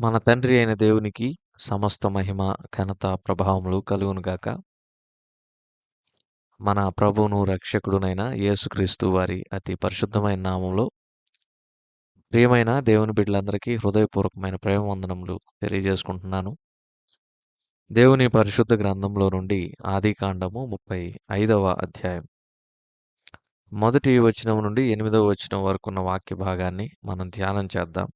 మన తండ్రి అయిన దేవునికి సమస్త మహిమ ఘనత ప్రభావములు కలుగునుగాక మన ప్రభువును రక్షకుడునైన యేసుక్రీస్తు వారి అతి పరిశుద్ధమైన నామంలో ప్రియమైన దేవుని బిడ్డలందరికీ హృదయపూర్వకమైన ప్రేమ వందనములు తెలియజేసుకుంటున్నాను. దేవుని పరిశుద్ధ గ్రంథంలో నుండి ఆది కాండము ముప్పై ఐదవ అధ్యాయం. మొదటి వచనం నుండి ఎనిమిదవ వచనం వరకు ఉన్న వాక్య భాగాన్ని మనం ధ్యానం చేద్దాం.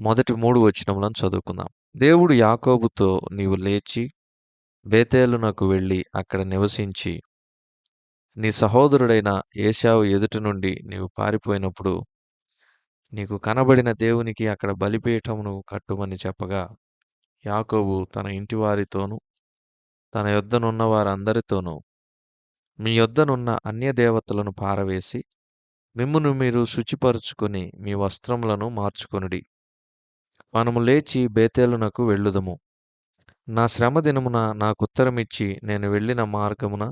మొదటి మూడు వచ్చినములను చదువుకుందాం. దేవుడు యాకోబుతో నీవు లేచి బేతేలునకు వెళ్ళి అక్కడ నివసించి నీ సహోదరుడైన ఏశావు ఎదుట నుండి నీవు పారిపోయినప్పుడు నీకు కనబడిన దేవునికి అక్కడ బలిపీఠమును కట్టుమని చెప్పగా యాకోబు తన ఇంటి వారితోనూ తన యొద్దనున్న వారందరితోనూ మీ యొద్దనున్న అన్య దేవతలను పారవేసి మిమ్మును మీరు శుచిపరుచుకొని మీ వస్త్రములను మార్చుకొనుడి. మనము లేచి బేతేలునకు వెళ్ళుదము. నా శ్రమ దినమున నాకు ఉత్తరమిచ్చి నేను వెళ్ళిన మార్గమున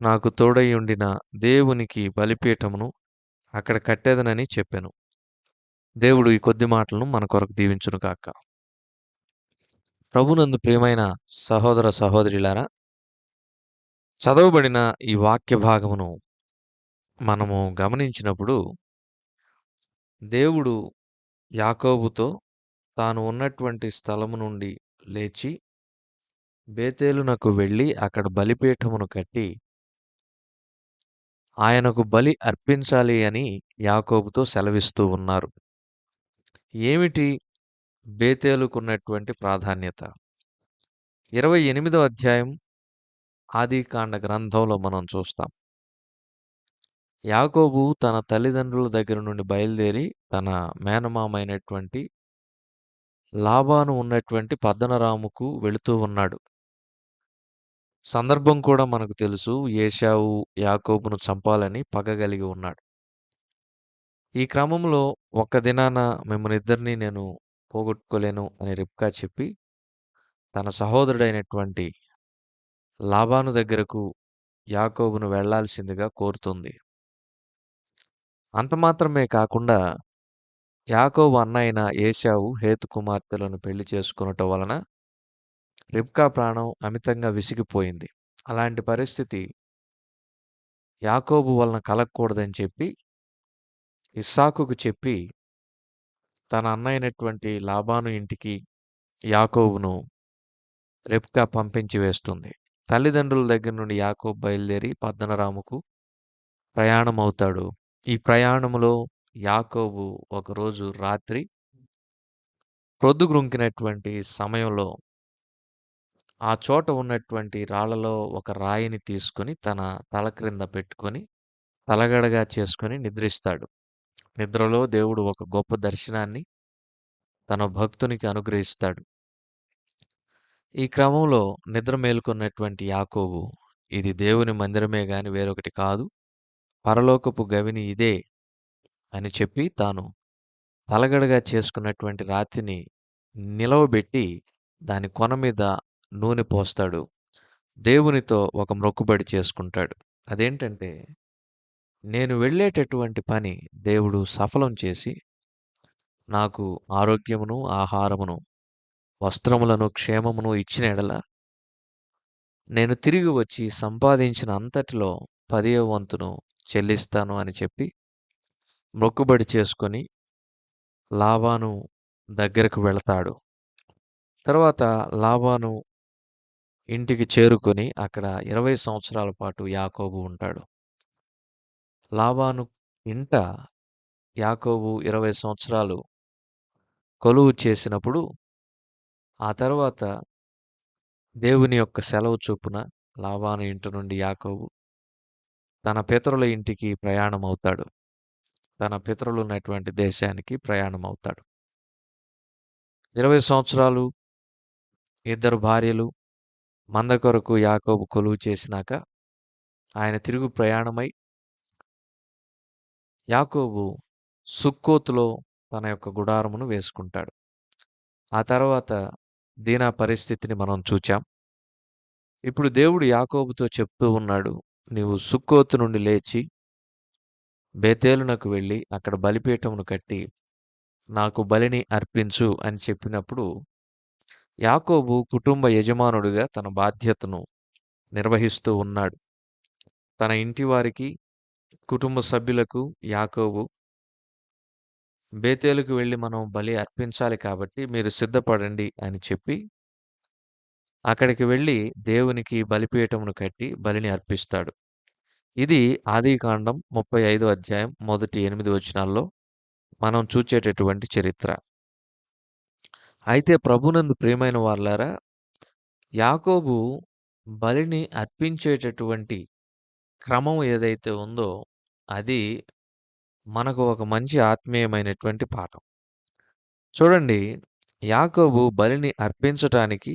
నాకు తోడైయుండిన దేవునికి బలిపీఠమును అక్కడ కట్టేదనని చెప్పాను. దేవుడు ఈ కొద్ది మాటలను మన కొరకు దీవించును కాక ప్రభునందు ప్రియమైన సహోదర సహోదరిలారా చదవబడిన ఈ వాక్య భాగమును మనము గమనించినప్పుడు దేవుడు యాకోబుతో తాను ఉన్నటువంటి స్థలము నుండి లేచి బేతేలునకు వెళ్ళి అక్కడ బలిపీఠమును కట్టి ఆయనకు బలి అర్పించాలి అని యాకోబుతో సెలవిస్తూ ఉన్నారు. ఏమిటి బేతేలుకున్నటువంటి ప్రాధాన్యత? ఇరవై ఎనిమిదో అధ్యాయం ఆదికాండ గ్రంథంలో మనం చూస్తాం. యాకోబు తన తల్లిదండ్రుల దగ్గర నుండి బయలుదేరి తన మేనమామైనటువంటి లాభాను ఉన్నటువంటి పద్దనరాముకు వెళుతూ ఉన్నాడు. సందర్భం కూడా మనకు తెలుసు. ఏషావు యాకోబును చంపాలని పగ కలిగి ఉన్నాడు. ఈ క్రమంలో ఒక్క దినాన మిమ్మల్నిద్దరినీ నేను పోగొట్టుకోలేను అని రిప్కా చెప్పి తన సహోదరుడైనటువంటి లాభాను దగ్గరకు యాకోబును వెళ్ళాల్సిందిగా కోరుతుంది. అంత మాత్రమే కాకుండా యాకోబు అన్నైన ఏశావు హేతు కుమార్తెలను పెళ్ళి చేసుకునటం వలన రిబ్కా ప్రాణం అమితంగా విసిగిపోయింది. అలాంటి పరిస్థితి యాకోబు వలన కలగకూడదని చెప్పి ఇస్సాకుకు చెప్పి తన అన్నైనటువంటి లాభాను ఇంటికి యాకోబును రెప్కా పంపించి వేస్తుంది. తల్లిదండ్రుల దగ్గర నుండి యాకోబు బయలుదేరి పద్మనరాముకు ప్రయాణం అవుతాడు ఈ ప్రయాణంలో యాకోబు ఒకరోజు రాత్రి ప్రొద్దుగురుంకినటువంటి సమయంలో ఆ చోట ఉన్నటువంటి రాళ్ళలో ఒక రాయిని తీసుకొని తన తల క్రింద పెట్టుకొని తలగడగా చేసుకొని నిద్రిస్తాడు. నిద్రలో దేవుడు ఒక గొప్ప దర్శనాన్ని తన భక్తునికి అనుగ్రహిస్తాడు. ఈ క్రమంలో నిద్ర మేలుకున్నటువంటి యాకోబు ఇది దేవుని మందిరమే గాని వేరొకటి కాదు పరలోకపు గవిని ఇదే అని చెప్పి తాను తలగడగా చేసుకున్నటువంటి రాతిని నిలవబెట్టి దాని కొన మీద నూనె పోస్తాడు. దేవునితో ఒక మొక్కుబడి చేసుకుంటాడు. అదేంటంటే నేను వెళ్ళేటటువంటి పని దేవుడు సఫలం చేసి నాకు ఆరోగ్యమును ఆహారమును వస్త్రములను క్షేమమును ఇచ్చిన ఎడల నేను తిరిగి వచ్చి సంపాదించిన అంతటిలో పదివ వంతును చెల్లిస్తాను అని చెప్పి మొక్కుబడి చేసుకొని లాభాను దగ్గరకు వెళతాడు. తర్వాత లాభాను ఇంటికి చేరుకొని అక్కడ ఇరవై సంవత్సరాల పాటు యాకోబు ఉంటాడు. లాభాను ఇంట యాకోబు ఇరవై సంవత్సరాలు కొలువు చేసినప్పుడు ఆ తర్వాత దేవుని యొక్క సెలవు చూపున లాభాను ఇంటి నుండి యాకోబు తన పితరుల ఇంటికి ప్రయాణం అవుతాడు తన పితరులు ఉన్నటువంటి దేశానికి ప్రయాణం అవుతాడు ఇరవై సంవత్సరాలు ఇద్దరు భార్యలు మంద కొరకు యాకోబు కొలువు చేసినాక ఆయన తిరుగు ప్రయాణమై యాకోబు సుక్కోతులో తన యొక్క గుడారమును వేసుకుంటాడు. ఆ తర్వాత దీనా పరిస్థితిని మనం చూచాం. ఇప్పుడు దేవుడు యాకోబుతో చెప్తూ ఉన్నాడు నీవు సుక్కోతు నుండి లేచి బేతేలునకు వెళ్ళి అక్కడ బలిపీఠమును కట్టి నాకు బలిని అర్పించు అని చెప్పినప్పుడు యాకోబు కుటుంబ యజమానుడిగా తన బాధ్యతను నిర్వహిస్తూ ఉన్నాడు. తన ఇంటి వారికి కుటుంబ సభ్యులకు యాకోబు బేతేలుకు వెళ్ళి మనం బలి అర్పించాలి కాబట్టి మీరు సిద్ధపడండి అని చెప్పి అక్కడికి వెళ్ళి దేవునికి బలిపీఠమును కట్టి బలిని అర్పిస్తాడు. ఇది ఆదికాండం ముప్పై ఐదో అధ్యాయం మొదటి ఎనిమిది వచనాల్లో మనం చూచేటటువంటి చరిత్ర. అయితే ప్రభునందు ప్రియమైన వాళ్ళారా యాకోబు బలిని అర్పించేటటువంటి క్రమం ఏదైతే ఉందో అది మనకు ఒక మంచి ఆత్మీయమైనటువంటి పాఠం. చూడండి యాకోబు బలిని అర్పించటానికి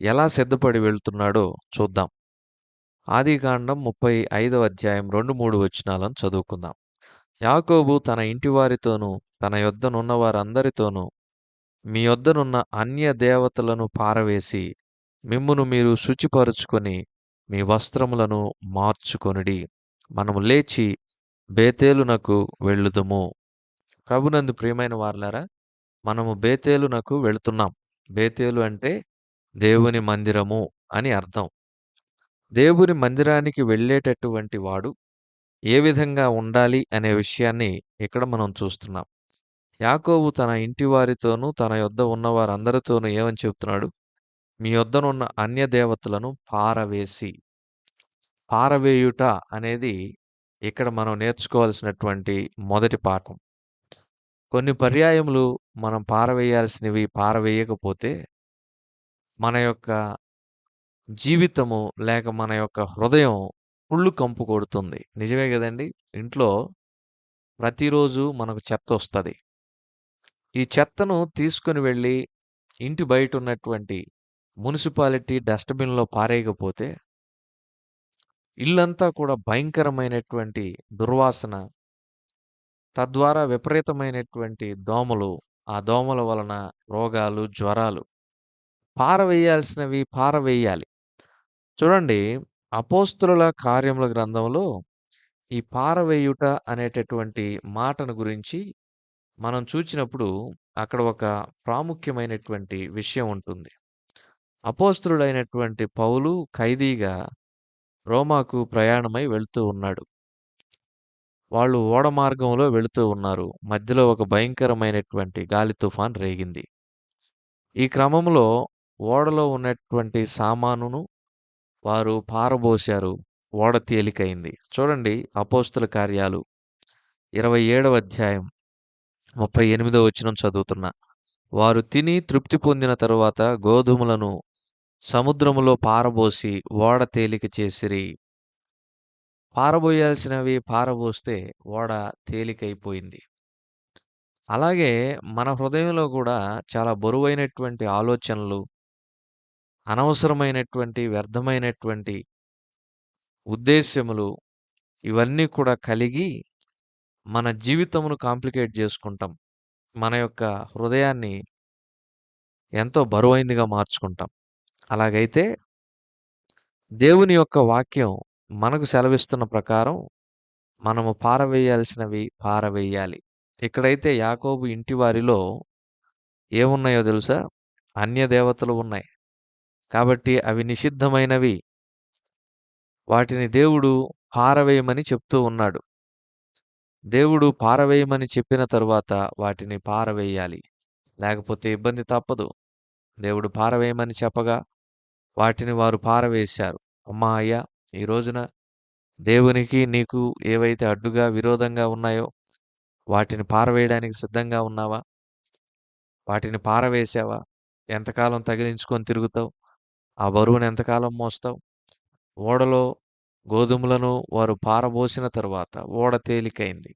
ఎలా సిద్ధపడి వెళ్తున్నాడో చూద్దాం. ఆదికాండం ముప్పై ఐదవ అధ్యాయం రెండు మూడు వచనాలను చదువుకుందాం. యాకోబు తన ఇంటి వారితోనూ తన యొద్దనున్న వారందరితోనూ మీ యొద్దనున్న అన్య దేవతలను పారవేసి మిమ్మును మీరు శుచిపరుచుకొని మీ వస్త్రములను మార్చుకొనిడి. మనము లేచి బేతేలునకు వెళ్ళుదుము. ప్రభునందు ప్రియమైన వార్లారా మనము బేతేలునకు వెళుతున్నాం. బేతేలు అంటే దేవుని మందిరము అని అర్థం. దేవుని మందిరానికి వెళ్ళేటటువంటి వాడు ఏ విధంగా ఉండాలి అనే విషయాన్ని ఇక్కడ మనం చూస్తున్నాం. యాకోబు తన ఇంటి వారితోనూ తన యొద్ద ఉన్న వారందరితోనూ ఏమని చెప్తున్నాడు? మీ యొద్దనున్న అన్య దేవతలను పారవేసి. పారవేయుట అనేది ఇక్కడ మనం నేర్చుకోవాల్సినటువంటి మొదటి పాఠం. కొన్ని పర్యాయములు మనం పారవేయాల్సినవి పారవేయకపోతే మన యొక్క జీవితము లేక మన యొక్క హృదయం కుళ్ళు కంపు కొడుతుంది. నిజమే కదండి? ఇంట్లో ప్రతిరోజు మనకు చెత్త వస్తుంది. ఈ చెత్తను తీసుకొని వెళ్ళి ఇంటి బయట ఉన్నటువంటి మున్సిపాలిటీ డస్ట్బిన్లో పారేయకపోతే ఇల్లంతా కూడా భయంకరమైనటువంటి దుర్వాసన తద్వారా విపరీతమైనటువంటి దోమలు ఆ దోమల వలన రోగాలు జ్వరాలు. పారవేయాల్సినవి పారవేయాలి. చూడండి అపోస్తుల కార్యముల గ్రంథంలో ఈ పారవేయుట అనేటటువంటి మాటను గురించి మనం చూచినప్పుడు అక్కడ ఒక ప్రాముఖ్యమైనటువంటి విషయం ఉంటుంది. అపోస్తుడైనటువంటి పౌలు ఖైదీగా రోమాకు ప్రయాణమై వెళుతూ ఉన్నాడు. వాళ్ళు ఓడ మార్గంలో వెళుతూ ఉన్నారు. మధ్యలో ఒక భయంకరమైనటువంటి గాలి తుఫాన్ రేగింది. ఈ క్రమంలో ఓడలో ఉన్నటువంటి సామానును వారు పారబోశారు. ఓడ తేలికైంది. చూడండి అపోస్తుల కార్యాలు. ఇరవై ఏడవ అధ్యాయం. ముప్పై ఎనిమిదో వచనం చదువుతున్నా. వారు తిని తృప్తి పొందిన తరువాత గోధుమలను సముద్రములో పారబోసి ఓడ తేలిక చేసిరి. పారబోయాల్సినవి పారబోస్తే ఓడ తేలికైపోయింది. అలాగే మన హృదయంలో కూడా చాలా బరువైనటువంటి ఆలోచనలు అనవసరమైనటువంటి వ్యర్థమైనటువంటి ఉద్దేశ్యములు ఇవన్నీ కూడా కలిగి మన జీవితమును కాంప్లికేట్ చేసుకుంటాం. మన యొక్క హృదయాన్ని ఎంతో బరువైందిగా మార్చుకుంటాం. అలాగైతే దేవుని యొక్క వాక్యం మనకు సెలవిస్తున్న ప్రకారం మనము పారవేయాల్సినవి పారవేయాలి. ఇక్కడైతే యాకోబు ఇంటి వారిలో ఏమున్నాయో తెలుసా? అన్య దేవతలు ఉన్నాయి. కాబట్టి అవి నిషిద్ధమైనవి. వాటిని దేవుడు పారవేయమని చెప్తూ ఉన్నాడు. దేవుడు పారవేయమని చెప్పిన తరువాత వాటిని పారవేయాలి. లేకపోతే ఇబ్బంది తప్పదు. దేవుడు పారవేయమని చెప్పగా వాటిని వారు పారవేశారు. అమ్మా అయ్యా ఈ రోజున దేవునికి నీకు ఏవైతే అడ్డుగా విరోధంగా ఉన్నాయో వాటిని పారవేయడానికి సిద్ధంగా ఉన్నావా? వాటిని పారవేశావా? ఎంతకాలం తగిలించుకొని తిరుగుతావు? ఆ బరువును ఎంతకాలం మోస్తావు? ఓడలో గోధుమలను వారు పారబోసిన తర్వాత ఓడ తేలికైంది.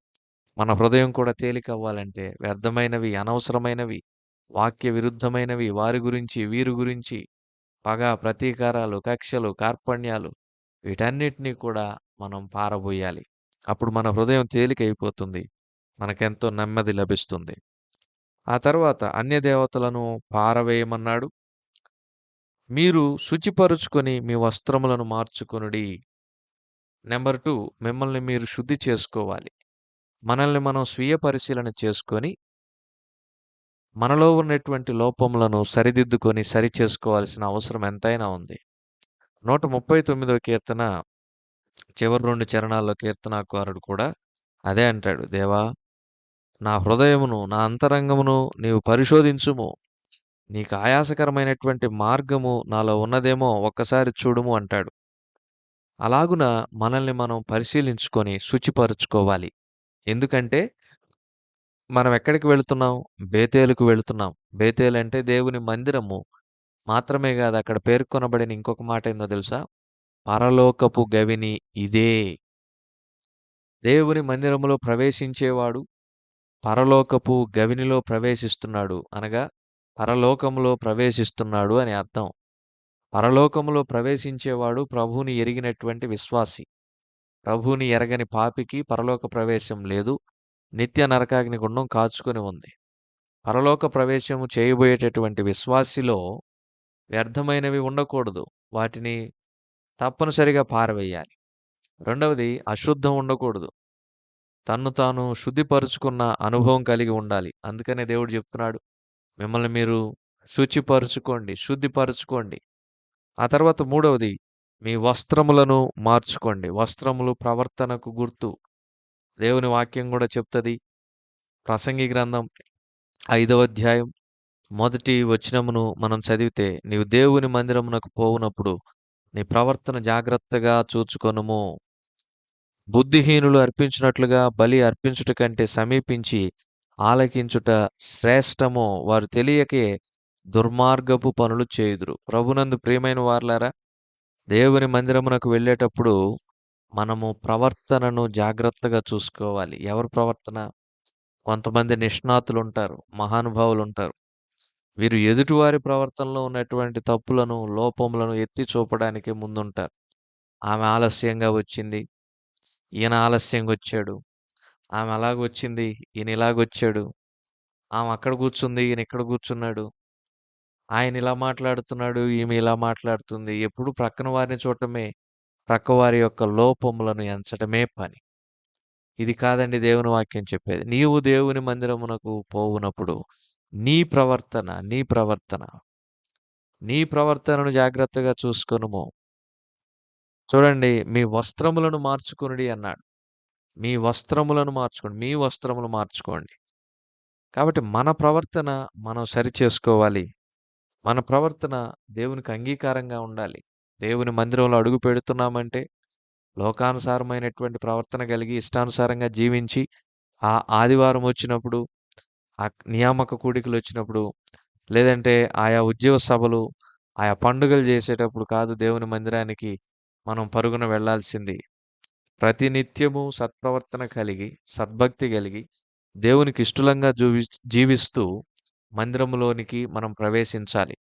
మన హృదయం కూడా తేలిక అవ్వాలంటే వ్యర్థమైనవి అనవసరమైనవి వాక్య విరుద్ధమైనవి వారి గురించి వీరి గురించి పగ ప్రతీకారాలు కక్షలు కార్పణ్యాలు వీటన్నిటినీ కూడా మనం పారబోయాలి. అప్పుడు మన హృదయం తేలికైపోతుంది. మనకెంతో నెమ్మది లభిస్తుంది. ఆ తర్వాత అన్య దేవతలను పారవేయమన్నాడు. మీరు శుచిపరుచుకొని మీ వస్త్రములను మార్చుకొనుడి నెంబర్ టూ మిమ్మల్ని మీరు శుద్ధి చేసుకోవాలి మనల్ని మనం స్వీయ పరిశీలన చేసుకొని మనలో ఉన్నటువంటి లోపములను సరిదిద్దుకొని సరిచేసుకోవాల్సిన అవసరం ఎంతైనా ఉంది. 139వ కీర్తన చివరి రెండు చరణాల్లో కీర్తనాకారుడు కూడా అదే అంటాడు. దేవా! నా హృదయమును, నా అంతరంగమును నీవు పరిశోధించుము. నీకు ఆయాసకరమైనటువంటి మార్గము నాలో ఉన్నదేమో ఒక్కసారి చూడుము అంటాడు. అలాగున మనల్ని మనం పరిశీలించుకొని శుచిపరుచుకోవాలి. ఎందుకంటే మనం ఎక్కడికి వెళుతున్నాం? బేతేలుకు వెళుతున్నాం. బేతేలు అంటే దేవుని మందిరము మాత్రమే కాదు అక్కడ పేర్కొనబడిన ఇంకొక మాట ఏందో తెలుసా? పరలోకపు గవిని ఇదే. దేవుని మందిరములో ప్రవేశించేవాడు పరలోకపు గవినిలో ప్రవేశిస్తున్నాడు. అనగా పరలోకములో ప్రవేశిస్తున్నాడు అని అర్థం. పరలోకములో ప్రవేశించేవాడు ప్రభువుని ఎరిగినటువంటి విశ్వాసి. ప్రభువుని ఎరగని పాపికి పరలోక ప్రవేశం లేదు. నిత్య నరకాగ్ని గుండం కాచుకొని ఉంది. పరలోక ప్రవేశము చేయబోయేటటువంటి విశ్వాసిలో వ్యర్థమైనవి ఉండకూడదు. వాటిని తప్పనిసరిగా పారవేయాలి. రెండవది అశుద్ధం ఉండకూడదు. తన్ను తాను శుద్ధిపరుచుకున్న అనుభవం కలిగి ఉండాలి. అందుకనే దేవుడు చెప్తున్నాడు. మిమ్మల్ని మీరు శుచిపరుచుకోండి, శుద్ధిపరుచుకోండి. ఆ తర్వాత మూడవది మీ వస్త్రములను మార్చుకోండి. వస్త్రములు ప్రవర్తనకు గుర్తు. దేవుని వాక్యం కూడా చెప్తుంది ప్రసంగి గ్రంథం ఐదవ అధ్యాయం మొదటి వచనమును మనం చదివితే నీవు దేవుని మందిరమునకు పోవునప్పుడు నీ ప్రవర్తన జాగ్రత్తగా చూచుకొనుము. బుద్ధిహీనులు అర్పించినట్లుగా బలి అర్పించుట కంటే సమీపించి ఆలకించుట శ్రేష్టము. వారు తెలియకే దుర్మార్గపు పనులు చేయుదురు. ప్రభునందు ప్రియమైన వార్లారా దేవుని మందిరమునకు వెళ్ళేటప్పుడు మనము ప్రవర్తనను జాగ్రత్తగా చూసుకోవాలి. ఎవరి ప్రవర్తన? కొంతమంది నిష్ణాతులు ఉంటారు మహానుభావులు ఉంటారు వీరు ఎదుటివారి ప్రవర్తనలో ఉన్నటువంటి తప్పులను, లోపములను ఎత్తి చూపడానికి ముందుంటారు. ఆమె ఆలస్యంగా వచ్చింది. ఈయన ఆలస్యంగా వచ్చాడు. ఆమె అలాగొచ్చింది. ఈయన ఇలాగొచ్చాడు. ఆమె అక్కడ కూర్చుంది. ఈయన ఇక్కడ కూర్చున్నాడు. ఆయన ఇలా మాట్లాడుతున్నాడు. ఈమె ఇలా మాట్లాడుతుంది. ఎప్పుడు ప్రక్కన వారిని చూడటమే, ప్రక్కవారి యొక్క లోపములను ఎంచటమే పని. ఇది కాదండి దేవుని వాక్యం చెప్పేది. నీవు దేవుని మందిరమునకు పోవునప్పుడు నీ ప్రవర్తన, నీ ప్రవర్తన, నీ ప్రవర్తనను జాగ్రత్తగా చూసుకొనుము. చూడండి మీ వస్త్రములను మార్చుకుని అన్నాడు. మీ వస్త్రములను మార్చుకోండి. మీ వస్త్రములు మార్చుకోండి. కాబట్టి మన ప్రవర్తన మనం సరిచేసుకోవాలి. మన ప్రవర్తన దేవునికి అంగీకారంగా ఉండాలి. దేవుని మందిరంలో అడుగు పెడుతున్నామంటే లోకానుసారమైనటువంటి ప్రవర్తన కలిగి ఇష్టానుసారంగా జీవించి ఆ ఆదివారం వచ్చినప్పుడు, ఆ నియామక కూడికలు వచ్చినప్పుడు లేదంటే ఆయా ఉద్యోగ సభలు, ఆయా పండుగలు చేసేటప్పుడు కాదు దేవుని మందిరానికి మనం పరుగున వెళ్ళాల్సింది. ప్రతినిత్యము సత్ప్రవర్తన కలిగి, సద్భక్తి కలిగి, దేవునికి ఇష్టలంగా జీవి జీవిస్తూ మందిరములోనికి మనం ప్రవేశించాలి.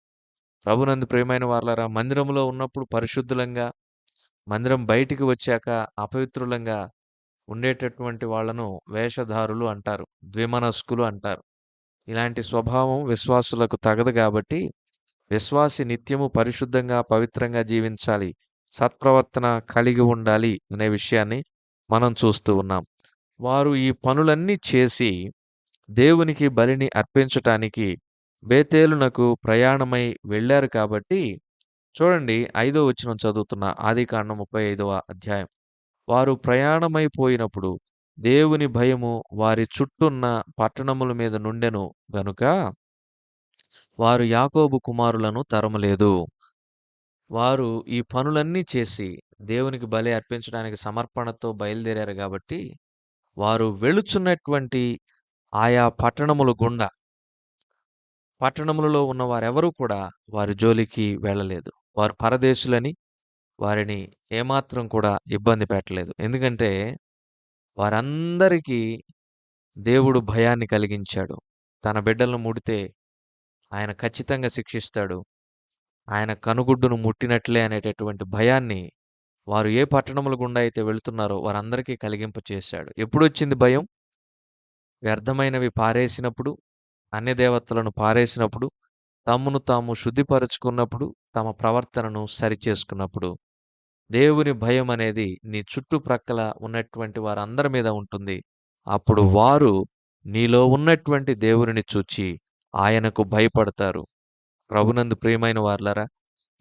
ప్రభునందు ప్రియమైన వాళ్ళరా మందిరములో ఉన్నప్పుడు పరిశుద్ధులంగా, మందిరం బయటికి వచ్చాక అపవిత్రులంగా ఉండేటటువంటి వాళ్ళను వేషధారులు అంటారు. ద్విమనస్కులు అంటారు. ఇలాంటి స్వభావం విశ్వాసులకు తగదు కాబట్టి విశ్వాసి నిత్యము పరిశుద్ధంగా, పవిత్రంగా జీవించాలి. సత్ప్రవర్తన కలిగి ఉండాలి అనే విషయాన్ని మనం చూస్తూ ఉన్నాం. వారు ఈ పనులన్నీ చేసి దేవునికి బలిని అర్పించటానికి బేతేలునకు ప్రయాణమై వెళ్ళారు కాబట్టి చూడండి ఐదో వచనం చదువుతున్న ఆదికాండము ముప్పై ఐదవ అధ్యాయం. వారు ప్రయాణమైపోయినప్పుడు దేవుని భయము వారి చుట్టూన్న పట్టణముల మీద నుండెను గనుక వారు యాకోబు కుమారులను తరమలేదు. వారు ఈ పనులన్నీ చేసి దేవునికి బలి అర్పించడానికి సమర్పణతో బయలుదేరారు కాబట్టి వారు వెళుచున్నటువంటి ఆయా పట్టణముల గుండా పట్టణములలో ఉన్న వారెవరూ కూడా వారి జోలికి వెళ్ళలేదు. వారు పరదేశులని వారిని ఏమాత్రం కూడా ఇబ్బంది పెట్టలేదు. ఎందుకంటే వారందరికీ దేవుడు భయాన్ని కలిగించాడు. తన బిడ్డలను ముడితే ఆయన ఖచ్చితంగా శిక్షిస్తాడు. ఆయన కనుగుడ్డును ముట్టినట్లే అనేటటువంటి భయాన్ని వారు ఏ పట్టణముల గుండా అయితే వెళుతున్నారో వారందరికీ కలిగింప చేశాడు ఎప్పుడు వచ్చింది భయం? వ్యర్థమైనవి పారేసినప్పుడు, అన్య దేవతలను పారేసినప్పుడు, తమ్మును తాము శుద్ధిపరచుకున్నప్పుడు, తమ ప్రవర్తనను సరిచేసుకున్నప్పుడు. దేవుని భయం అనేది నీ చుట్టుప్రక్కల ఉన్నటువంటి వారందరి మీద ఉంటుంది. అప్పుడు వారు నీలో ఉన్నటువంటి దేవుడిని చూచి ఆయనకు భయపడతారు ప్రభునందు ప్రియమైన వార్లరా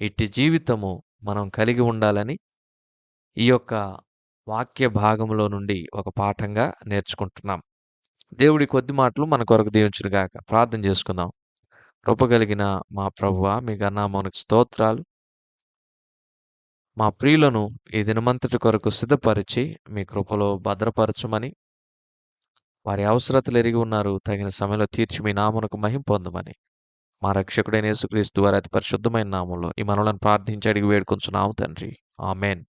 ఇట్టి జీవితము మనం కలిగి ఉండాలని ఈ యొక్క వాక్య భాగంలో నుండి ఒక పాఠంగా నేర్చుకుంటున్నాం. దేవుడి కొద్ది మాటలు మన కొరకు దీవించునుగాక. ప్రార్థన చేసుకుందాం. కృపగలిగిన మా ప్రభువ మీ గన్నామోనికి స్తోత్రాలు. మా ప్రియులను ఈ దినమంతటి కొరకు సిద్ధపరిచి మీ కృపలో భద్రపరచమని వారి అవసరతలు ఎరిగి ఉన్నారు. తగిన సమయంలో తీర్చి మీ నామనకు మహిం పొందమని. మా రక్షకుడైన యేసుక్రీస్తు వారి అతి పరిశుద్ధమైన నామంలో ఈ మనలను ప్రార్థించి అడిగి వేడుకొంచున్నాము తండ్రి. ఆమెన్.